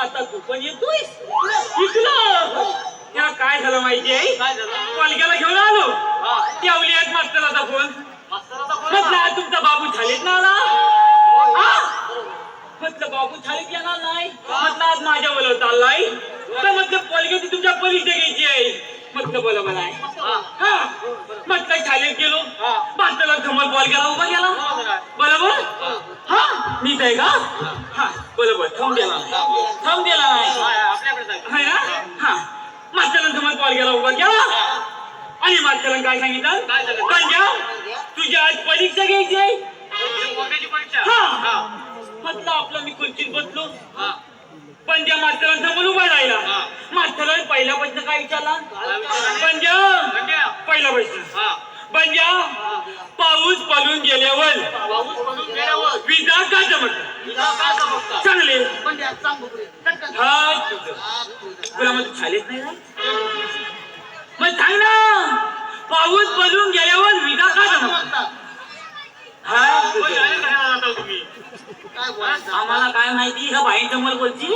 आता तू पण येतोय त्या काय झालं माहितीये? काय झालं? पालक्याला घेऊन आलो. हा. त्यावली एक मास्तराचा फोन. मास्तराचा फोन म्हटलं. आज तुमचा बाबू झालेत ना आला हा? म्हटलं बाबू झालेत येणार नाही. म्हटलं आज माझ्या बोलव चाललाय. तर म्हटलं पलगी तुमच्या परीक्षा घ्यायची आहे. म्हटलं बोला मला आहे हा. हा. म्हटलं शाळेत गेलो. हा. मास्तरला समोर बॉल गेला उभा गेला बरोबर आहे. बरोबर? हा. मीच आहे का? हा. बरोबर थांब गेला आणि मास्तरांना काय सांगितलं? काय सांगितलं? पंजा तुझी आज परीक्षा घ्यायची? आहे ही मोठ्याची परीक्षा? हा. हा. म्हटलं आपलं मी खुर्चीत बसलो. हा. पंजा मास्तरांसमोर उभा राहिला हा. मास्तरांनी पहिला प्रश्न काय विचारला? पंजा पहिला प्रश्न हा. पंजा पाऊस पडून गेल्यावर. पाऊस पडून गेल्यावर. विजा का चमकतात? तुला काय समजतं चांगले. पण सांग. चटकन. हा तुझं. तुला मग झालेच नाही ना? मग सांग ना पाऊस पडून गेल्यावर का. हा? पण तुम्ही काय आम्हाला काय माहिती ह्या बाई समोर बोलची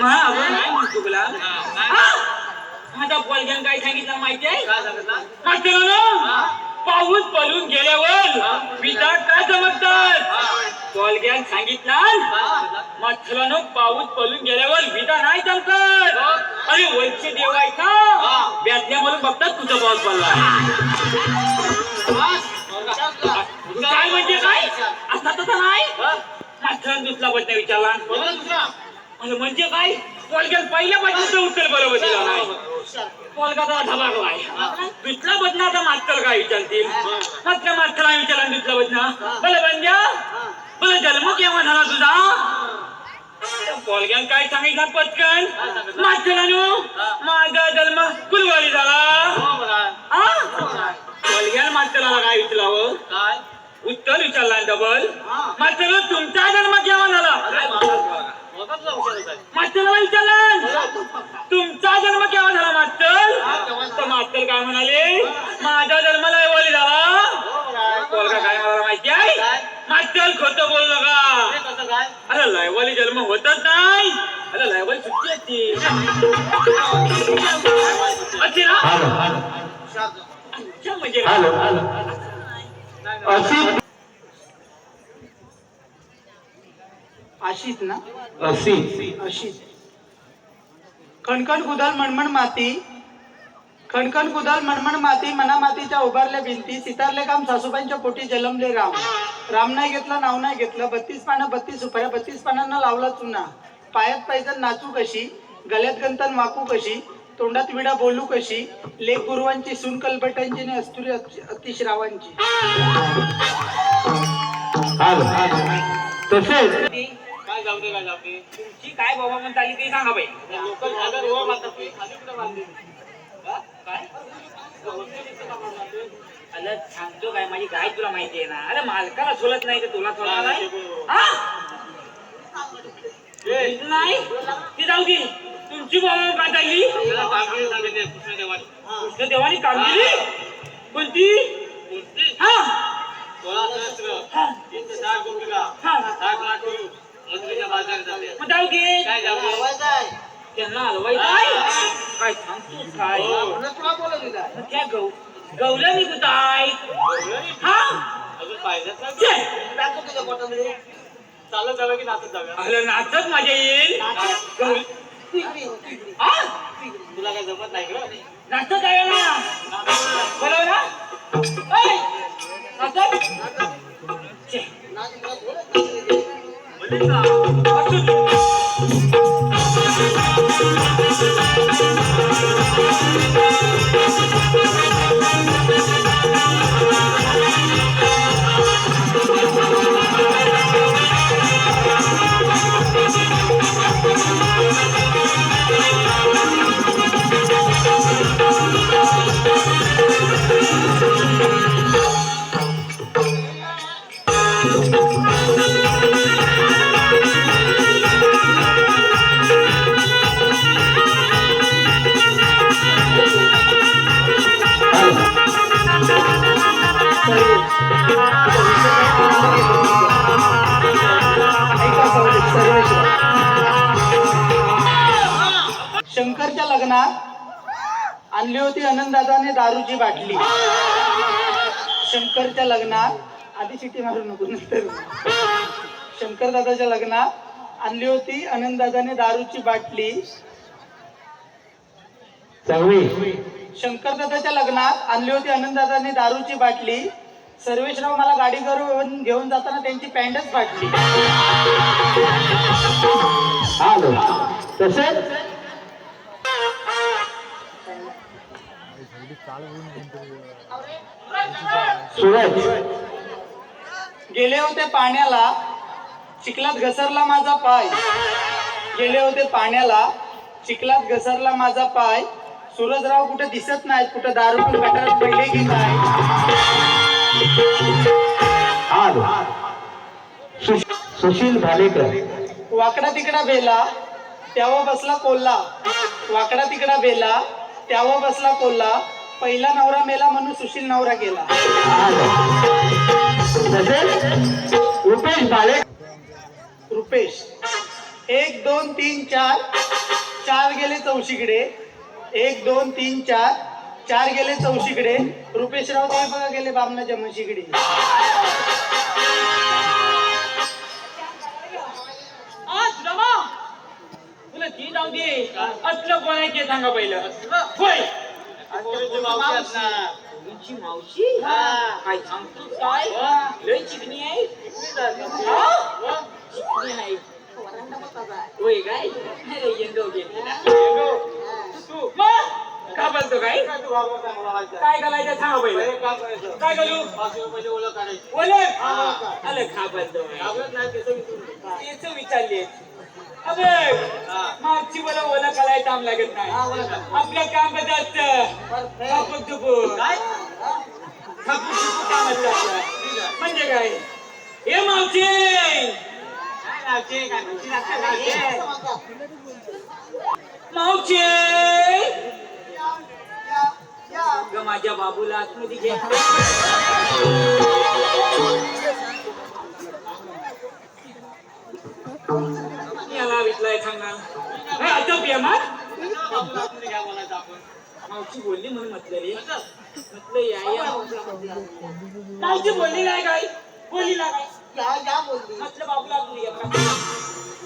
हा काय म्हणतो तुला? माझा पोलग्यान काय सांगितलं माहिती आहे काय सांगितलं पाऊस पडून गेल्यावर विजा का चमकतात पोलग्यान सांगितलं मास्तरांनो पाऊस पडून गेल्यावर विजा नाही चमकत अरे वैश्य देवायचा. व्याजल्या म्हणून बघतात तुझा पाऊस पडला. काय म्हणजे काय असा तसा नाही. मास्तरांनी दुसरा प्रश्न विचारला. म्हणजे काय? पोलग्यान पहिल्या प्रश्नाचं उत्तर बरोबर दिलं नाही. कोलकाता धबाकलाय दुसरा बदनाचा मास्तर काय विचारतील? मात्र मास्तराने विचारला दुसरा बदना बोला बंद्या बोला जन्म केव्हा झाला तुझा? कोलग्यान काय सांगितलं पटकन? मास्तरानो माझा जन्म गुरुवारी झाला. कोलग्यान मास्तराला काय विचारावं? काय? उत्तर विचारला डबल मास्तर तुमचा जन्म केव्हा झाला मोठाच औषध आहे मास्तराला विचारला तुमचा जन्म केव्हा झाला मास्तर तर मास्तर काय म्हणाले माझा जन्म लयवली झाला बरोबर आहे पोरगा काय मला माहिती आहे काय? मास्तर खोटं बोल नका हे कसं काय अरे लयवली जन्म होतच नाही अरे सुट्टी असते? म्हणजे. अशीच ना? अशीच कुदाल मणमण माती. खणखण कुदाल मणमण माती मना मातीच्या उभारल्या भिंती सितारले काम सासूबाईंच्या पोटी जलमले राम. राम नाही घेतलं नाव नाही घेतलं बत्तीस पानं बत्तीस सुपाऱ्या बत्तीस पानांना लावला चुना पायात पायजन नाचू कशी गल्यात गंतन वाकू कशी तोंडात विडा बोलू कशी लेख गुरुवांची सून कलबटांची आणि अस्तुरी अतिश्रावांची. तसेच काय जाऊ दे काय जाऊ दे. तुमची काय बाबा म्हणता आली ते सांगा बाई. लोकल झालं रो म्हणतात ते खाली कुठे बांधली हा? काय? अरे सांगतो काय माझी गाय तुला माहिती आहे ना. अरे मालकाला सोलत नाही तर तुला सोडणार नाही? नाही? ती जाऊ दे. तुमची बाबा काय झाली सांगितली कृष्णदेवाने कृष्ण देवानी कामगिरी? कोणती? हा. हा. हा. मग जाऊ दे. काय जाऊ दे? त्यांना हलवायचं काय सांगतो काय? हो. त्या गौ गौला मी काय हा. अजून छे! तुझ्या पोटामध्ये. चालत जावं की नाचत अरे नाचत मजा येईल. हा? तुला काय जमत नाही का? नाचत आहे ना. बरोबर ना ऐ! नाचत? छे! असू दे. शंकरच्या लग्नात आणली होती आनंददादाने दारूची बाटली. शंकरच्या लग्नात आधी चिठी मारू नको नंतर. शंकर दादाच्या लग्नात आणली होती आनंददादाने दारूची बाटली. चांगली शंकर दादाच्या लग्नात आणली होती आनंददादाने दारूची बाटली. सर्वेशराव मला गाडी करून घेऊन जाताना त्यांची पॅन्टच फाटली. आलो. तसेच? सूरज गेले होते पाण्याला. चिखलात घसरला माझा पाय. गेले होते पाण्याला. चिखलात घसरला माझा पाय. सूरजराव कुठे दिसत नाहीत कुठे दारू पण गटारात पहिले की काय सुश- सुशील भालेकर. वाकडा तिकडा बेला त्यावर बसला कोल्हा. वाकडा तिकडा बेला त्यावर बसला कोल्हा. पहिला नवरा मेला म्हणून सुशील नवरा गेला. आलो. तसेच रुपेश भाले रुपेश. एक दोन तीन चार. चार गेले चौशीकडे. एक दोन तीन चार. चार गेले चौशीकडे. रुपेशराव ते बघा गेले बामणाच्या म्हशीकडे! तुला ती जाऊ दे. असलं सांगा पहिलं. होय. मावशी असणार. तुमची मावशी? काय सांगतो काय? लय चिकणी आहे. हा? चिकणी आहे होय काय? अरे, येंगव गेली. तू? मग का बोलतो काय? काय घालायचं सांगा पहिले. काय घालू. आलं बोलतो. तेच विचारले. अबे. मागची मला ओला करायला काम लागत नाही. आपलं काम काय? असतं म्हणजे काय? हे मावशी! काय नावची? काय नावची? काय नावची? मावशी ग माझ्या बाबूला आतमध्ये घे याला विकलाय सांगणार हे आता पिया बाबूला मावशी बोलली म्हणून म्हटलं रे म्हटलं या या मावशी बोलली नाही काय बोलली ना काय म्हटलं बाबूला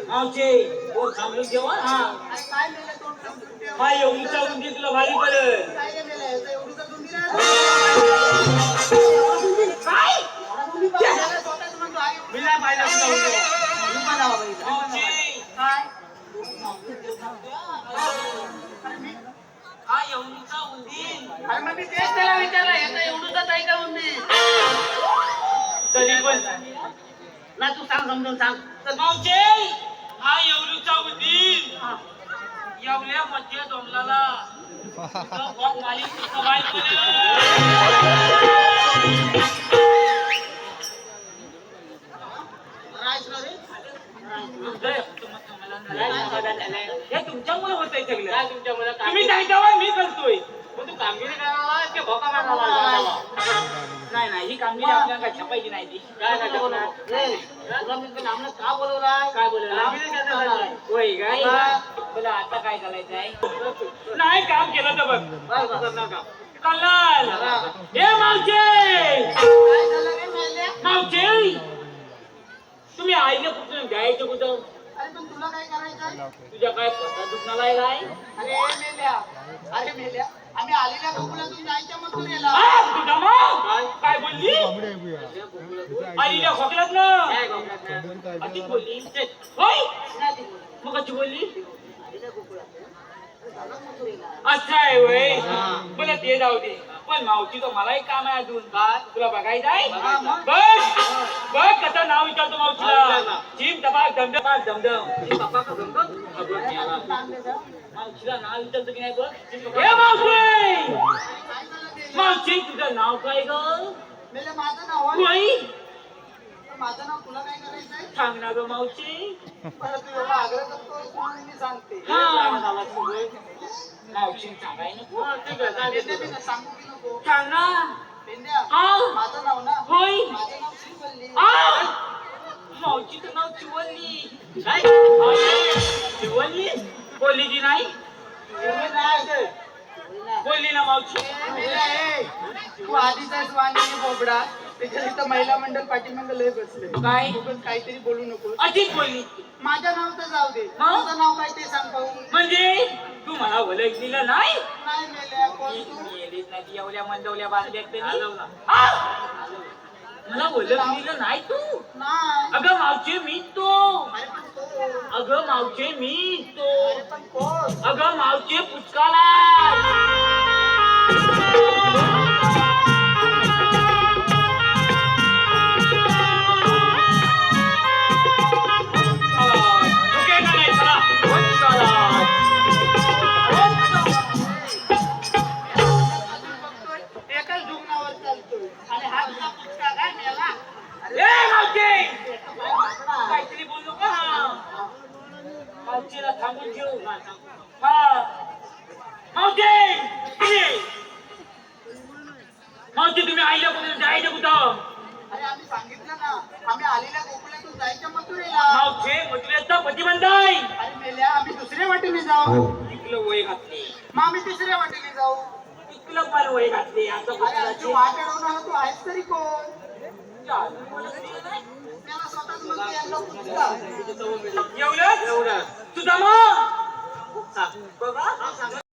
काय. काय हा. मावशी जीप थांबून घेऊ हा हा एवढीचा उंदी तुला भारी पडेल. काय मी नाही पाहिलं असं जाऊ दे. मावशी हा एवढीचा उंदी तरी पण. ना तू सांग समजून सांग. मावशी! हा एवढीचा उंदी. एवढ्या मध्ये मालिक पडेल. हे तुमच्यामुळे होतंय सगळं. काय तुमच्या मुलं तुम्ही सांगितलं मी करतोय. पण तू कामगिरी भोका नाही नाही ही कामगिरी आपल्याला काय छपायची नाही ती. काय नाही? तुला मी पण आम्हाला का बोलवलाय काय बोलवलं? होय काय आता काय करायचं आहे नाही काम केलं तर बघ. कल्लाल हे मावचे मावचे तुम्ही आईला कुठून घ्यायचं कुठं? तुझ्या काय पत्ता दुखणार आहे काय? अरे मेल्या. आम्ही आलेल्या गोकुळातून जायच्या मथुरेला आ, तुझा मग काय? बोलली? आईला खोकल्यात ना? काय गोंगाट? अति बोलली. होय? मग कशी बोलली? अच्छा आहे वय. मला ते जाऊ दे पण मावशी तो मलाही काम आहे अजून? तुला बघायचं आहे. बघ कसं नाव विचारतो विचार मावशीला. चिम टपाक दमदम पाक दमदम चिम टपाक दमदम अगं, मी आला. सांग दे का? मावशीला नाव विचारतो की नाही बघ मावशी मावशी तुझं नाव काय ग माझं नाव माझं नाव तुला काय करायचंय सांग ना ग मावशी. बरं तू एवढा आग्रह करतोस म्हणून मी सांगते. हा. मावशी सांगाय नको. पेंद्या बिना सांगू की नको? सांग ना. पेंद्या हा माझं नाव ना? होय. माझं नाव श्रीवल्ली आ! मावशीचं नाव चिवल्ली. काय चिवल्ली? बोलली की नाही? एवढं नाही. ते. बोलली ना मावशी. मेल्या, ए. तू वांगी बोबडा. त्याच्या महिला मंडळ पाठीमागं लय बसले. काय? उगाच काहीतरी बोलू नको अशीच बोलली. माझं नाव तर जाऊ दे. हा? तुझं नाव काय ते सांग पाहू म्हणजे? तू मला ओळख दिलं नाही? नाही मेल्या कोण तू? मंदवल्या बांधल्या! मला ओळख दिलं नाही तू? नाही. अगं मावशी मी तो. अरे पण कोण? अगं मावशी मी तो. अरे पण कोण? अगं मावशी मथुरेचा पतिबंध आहे अरे मेल्या आम्ही दुसऱ्या वाटेने जाऊ. हो. इकलं वय घातली. मग आम्ही तिसऱ्या वाटेने जाऊ. इकलं पण वय घातली. आता अरे वाट अडवणार तू आहेस तरी कोण? चालू बोलत नाही. त्याला स्वतःच म्हणते यांना पुचका एवढंच? तुझा मग? बघा